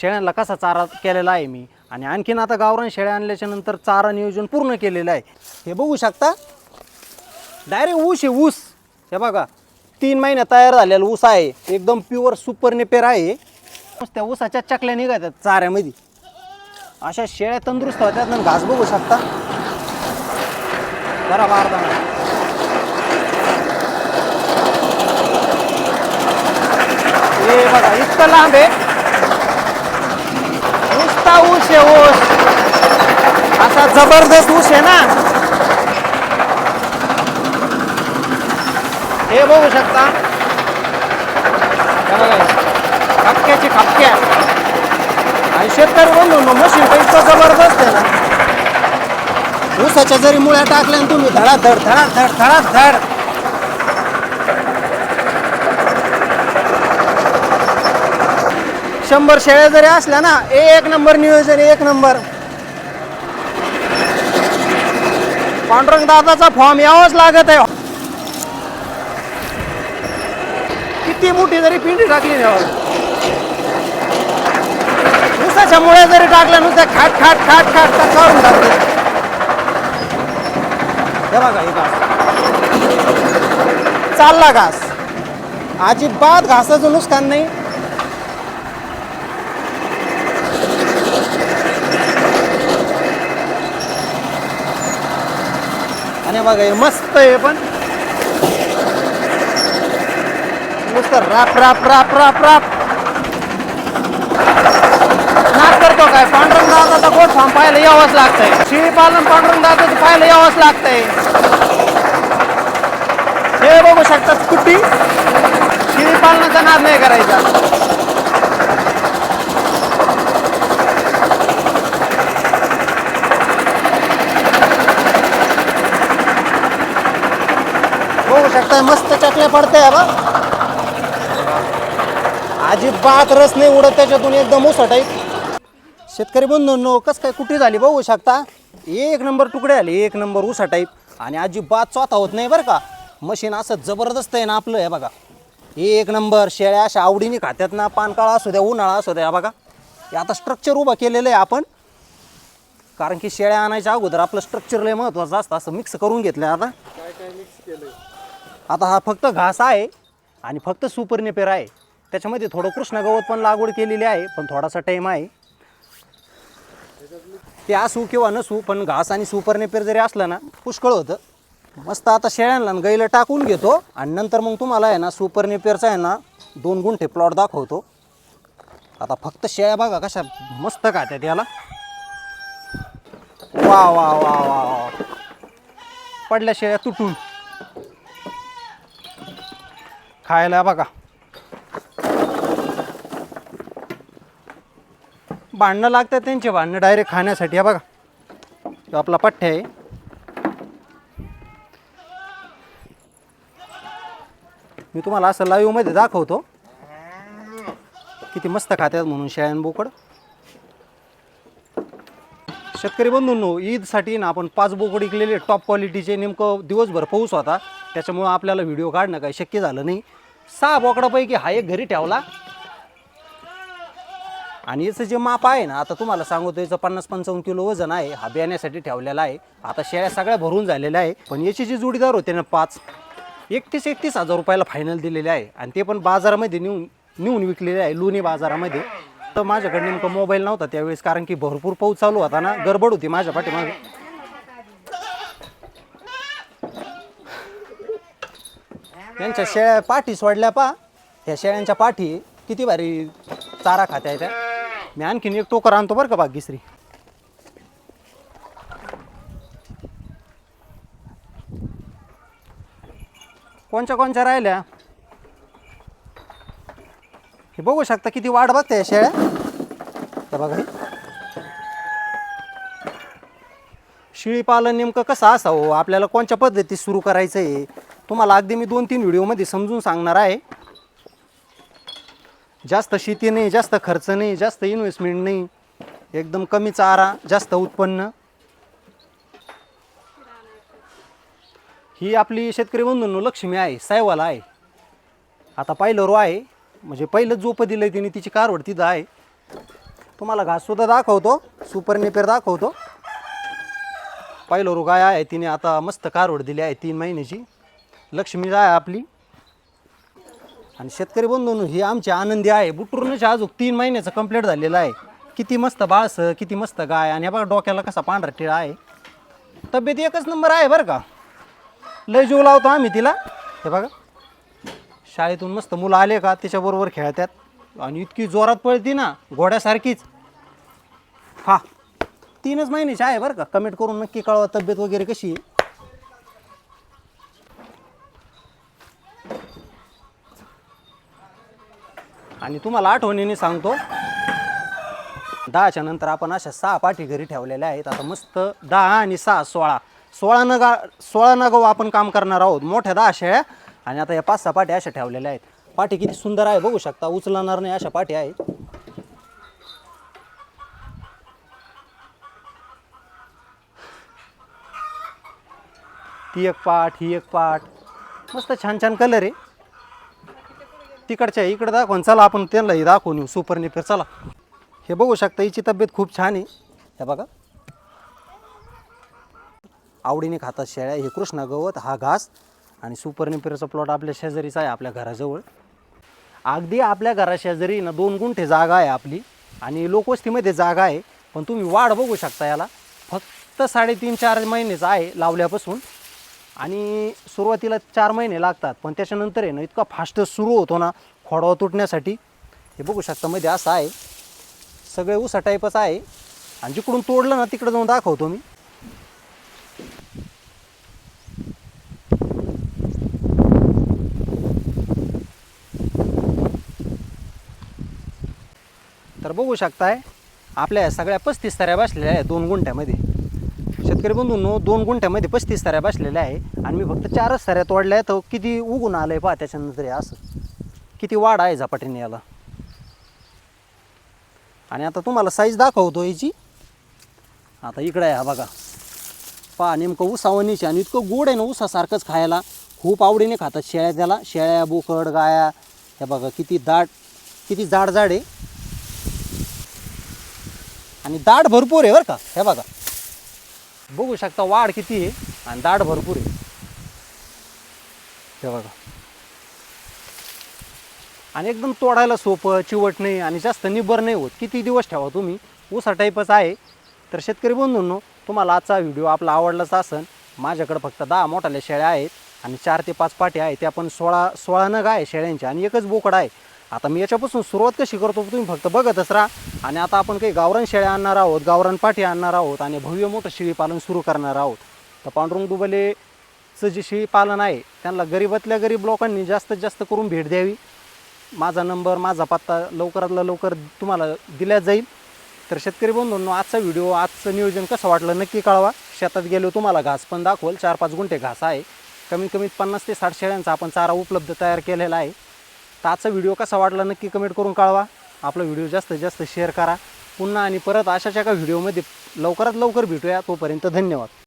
शेळ्यांना कसा चारा केलेला आहे मी? आणि आणखीन आता गावरान शेळ्या आणल्याच्या नंतर चारा नियोजन पूर्ण केलेलं आहे. हे बघू शकता? डायरेक्ट ऊस आहे ऊस. हे बघा तीन महिने तयार झालेला ऊस आहे. एकदम प्युअर सुपर नेपेर आहे. त्या ऊसाच्या चकल्या निघायच्या चाऱ्यामध्ये. अशा शेळ्या तंदुरुस्त होत्यात ना घास बघू शकता. बरा बारदा हे बघा इतकं लांब आहे. मोठा ऊस आहे ऊस. असा जबरदस्त ऊस आहे ना. हे बघू शकता. हे बघा. खपक्या. आणि शेतकरी बंधू मशीन तर इतकं जबरदस्त आहे ना. ऊसाच्या जरी मुळ्या टाकल्या तुम्ही धडाधड धडाधड धडाधड. शंभर शेळ्या जरी असल्या ना एक नंबर नियोजन एक नंबर. पांडुरंग दादाचा फॉर्म यावाच लागत आहे. किती मोठी जरी पिंडी टाकली नुसत्याच्या मुळे जरी टाकल्या नुसत्या खाट खाट खाट खाट खाट काढून टाकते हे बघा हे घास. चालला घास. अजिबात घासाचं नुकसान नाही. आणि बघा हे मस्त आहे पण. नुसतं राप राप राप राप राप. नाच करतो काय? पांडुरंग दादाचा गोड फार्म पाहायला यावंच लागतंय. शिळी पालन पांडुरंग दादाचं पाहायला यावंच लागतंय. हे बघू शकतात कुट्टी शिळी पालनाचा नाद नाही करायचा. बघू मस्त चकल्या पडते बा. अजिबात रस नाही उडत त्याच्यातून एकदम उसट आहे शेतकरी बंधूंनो कस काय कुठे झाली बघू शकता? एक नंबर तुकडे आले एक नंबर उसा टाईप. आणि अजिबात चौथा होत नाही बरं का. मशीन असं जबरदस्त आहे ना आपलं हे बघा. एक नंबर शेळ्या अशा आवडीने खात्यात ना पानकाळा असू द्या उन्हाळा असू द्या बघा. हे आता स्ट्रक्चर उभं केलेलं आहे आपण. कारण की शेळ्या आणायच्या अगोदर आपलं स्ट्रक्चर लय महत्त्वाचं असतं असं मिक्स करून घेतलं आता. आता हा फक्त घास आहे आणि फक्त सुपरनेपेर आहे. त्याच्यामध्ये थोडं कृष्ण गवत पण लागवड केलेली आहे पण थोडासा टाईम आहे. ते असू किंवा नसू पण घास आणि सुपरनेपेर जरी असलं ना पुष्कळ होतं. मस्त आता शेळ्यांना न गाईला टाकून घेतो आणि नंतर मग तुम्हाला आहे ना सुपरनेपेरचा आहे ना दोन गुंठे प्लॉट दाखवतो. आता फक्त शेळ्या बघा कशा मस्त खात्यात याला. वा वा वा वा वा. पडल्या शेळ्या तुटून. खायला बघा. भांडणं लागतात त्यांचे भांडणं डायरेक्ट खाण्यासाठी हा बघा. तो आपला पठ्ठ्या आहे. मी तुम्हाला असं लाईव्हमध्ये दाखवतो. किती मस्त खात्यात म्हणून शेळ्यान बोकड. शेतकरी बंधूंनो ईदसाठी ना आपण पाच बोकड इकलेले टॉप क्वालिटीचे नेमकं दिवसभर पाऊस होता. त्याच्यामुळं आपल्याला व्हिडिओ काढणं काही शक्य झालं नाही. सहा बोकडापैकी हा एक घरी ठेवला. आणि याचं जे माप आहे ना आता तुम्हाला सांगतो याचं पन्नास पंचावन्न किलो वजन आहे हा बियाण्यासाठी ठेवलेला आहे. आता शेळ्या सगळ्या भरून झालेल्या आहे. पण याची जी जोडीदार होते ना पाच एकतीस एकतीस हजार रुपयाला फायनल दिलेले आहे. आणि ते पण बाजारामध्ये नेऊन नेऊन विकलेले आहे लोणी बाजारामध्ये. तर माझ्याकडे नेमकं मोबाईल नव्हता त्यावेळेस कारण की भरपूर पाऊस चालू होता ना गडबड होती माझ्या पाठीमागे. यांच्या शेळ्या पाठी सोडल्या पा. ह्या शेळ्यांच्या पाठी किती भारी चारा खात्या त्या मी आणखीन एक टोकर आणतो बरं का भाग्यश्री कोणच्या कोणच्या राहिल्या? हे बघू शकता किती वाट बघते या शेळ्या. त्या बघा. शेळीपालन नेमकं कसं असावं? आपल्याला कोणत्या पद्धतीत सुरू करायचं आहे तुम्हाला अगदी मी दोन तीन व्हिडिओमध्ये समजून सांगणार आहे. जास्त शेती नाही जास्त खर्च नाही जास्त इन्व्हेस्टमेंट नाही. एकदम कमी चारा जास्त उत्पन्न. ही आपली शेतकरी बंधूंनो लक्ष्मी आहे सायवाला आहे. आता पहिलं रो आहे. म्हणजे पहिलं जोप दिलं तिने तिची कारवड तिथं आहे. तुम्हाला घाससुद्धा दाखवतो सुपर नेपेर दाखवतो. पहिलं गाय आहे तिने आता मस्त कारवड दिली आहे तीन महिन्याची. लक्ष्मी आहे आपली. आणि शेतकरी बंधून ही आमची आनंदी आहे. बुटरूनच अजून तीन महिन्याचं कंप्लीट झालेलं आहे. किती मस्त बाळस किती मस्त गाय. आणि बघा डोक्याला कसा पांढरा टिळा आहे. तब्येत एकच नंबर आहे बरं का. लय जीव लावतो आम्ही तिला. हे बघा. शाळेतून मस्त मुलं आले का तिच्याबरोबर खेळतात. आणि इतकी जोरात पळती ना घोड्यासारखीच. हा. तीनच महिन्याची आहे बरं का? कमेंट करून नक्की कळवा तब्येत वगैरे कशी आहे? आणि तुम्हाला आठवणीने सांगतो दहाच्या नंतर आपण अशा सहा पाठी घरी ठेवलेल्या आहेत. आता मस्त दहा आणि सहा सोळा. सोळा नगा सोळा नगाव आपण काम करणार आहोत. मोठ्या दहा शेळ्या आणि आता या पाच सहा पाठी अशा ठेवलेल्या आहेत. पाठी किती सुंदर आहे बघू शकता. उचलणार नाही अशा पाठी आहेत. ती एक पाट ही एक पाट मस्त छान छान कलर आहे. तिकडच्या इकडे दाखवून चला आपण त्यांनाही दाखवून येऊ. सुपर निपेर चला. हे बघू शकता हिची तब्येत खूप छान आहे. हे बघा. आवडीने खातात शेळ्या. हे कृष्णा गवत हा घास. आणि सुपर निपेरचा प्लॉट आपल्या शेजारीचा आहे आपल्या घराजवळ. अगदी आपल्या घराशेजारी ना दोन गुंठे जागा आहे आपली. आणि लोकवस्तीमध्ये जागा आहे. पण तुम्ही वाढ बघू शकता याला. फक्त साडेतीन चार महिनेच आहे लावल्यापासून. आणि सुरुवातीला चार महिने लागतात पण त्याच्यानंतर आहे ना इतका फास्ट सुरू होतो ना खोडवा तुटण्यासाठी. हे बघू शकता मध्ये असं आहे. सगळे उसा टाईपच आहे. आणि जिकडून तोडलं ना तिकडं जाऊन दाखवतो मी. तर बघू शकताय आपल्या सगळ्या पस्तीस तऱ्या बसलेल्या आहेत दोन गुंठ्यामध्ये. शेतकरी बंधूंनो दोन गुंठ्यामध्ये पस्तीस साऱ्या बसलेल्या आहे. आणि मी फक्त चारच साऱ्या तोडल्या तर हो. किती उगून आलं आहे पहा त्याच्यानंतर हे असं. किती वाढ आहे झपाटीने याला. आणि आता तुम्हाला साईज दाखवतो याची. आता इकडे आहे हा बघा. पहा नेमकं उसावणीचे आणि इतकं गोड आहे ना उसासारखंच खायला. खूप आवडीने खातात शेळ्या त्याला. शेळ्या बोकड गाया. हे बघा किती दाट किती जाड जाड आहे. आणि दाट भरपूर आहे बरं का. हे बघा. बघू शकता वाढ किती आहे आणि दाढ भरपूर आहे. हे बघा. आणि एकदम तोडायला सोपं चिवट नाही आणि जास्त निबर नाही होत. किती दिवस ठेवा तुम्ही? उसा टाईपच आहे. तर शेतकरी बंधूंनो तुम्हाला आजचा व्हिडिओ आपला आवडलाच असन माझ्याकडे फक्त दहा मोठाल्या शेळ्या आहेत आणि चार ते पाच पाट्या आहेत. त्या पण सोळा सोळा नग आहे शेळ्यांच्या आणि एकच बोकड आहे. आता मी याच्यापासून सुरुवात कशी करतो तुम्ही फक्त बघतच राहा. आणि आता आपण काही गावरान शेळ्या आणणार आहोत गावरान पाठी आणणार आहोत आणि भव्य मोठं शेळीपालन सुरू करणार आहोत. तर पांडुरंग दुबलेचं जे शेळी पालन आहे त्यांना गरीबातल्या गरीब लोकांनी जास्तीत जास्त करून भेट द्यावी. माझा नंबर माझा पत्ता लवकरातला लवकर तुम्हाला दिला जाईल. तर शेतकरी बंधूंनो आजचा व्हिडिओ आजचं नियोजन कसं वाटलं नक्की कळवा. शेतात गेलो तुम्हाला घास पण दाखवल. चार पाच गुंठे घास आहे. कमीत कमीत पन्नास ते साठ शेळ्यांचा आपण चारा उपलब्ध तयार केलेला आहे. तर आजचा व्हिडिओ कसा वाटला नक्की कमेंट करून कळवा. आपला व्हिडिओ जास्तीत जास्त शेअर करा. पुन्हा आणि परत अशाच एका व्हिडिओमध्ये लवकरात लवकर भेटूया. तोपर्यंत धन्यवाद.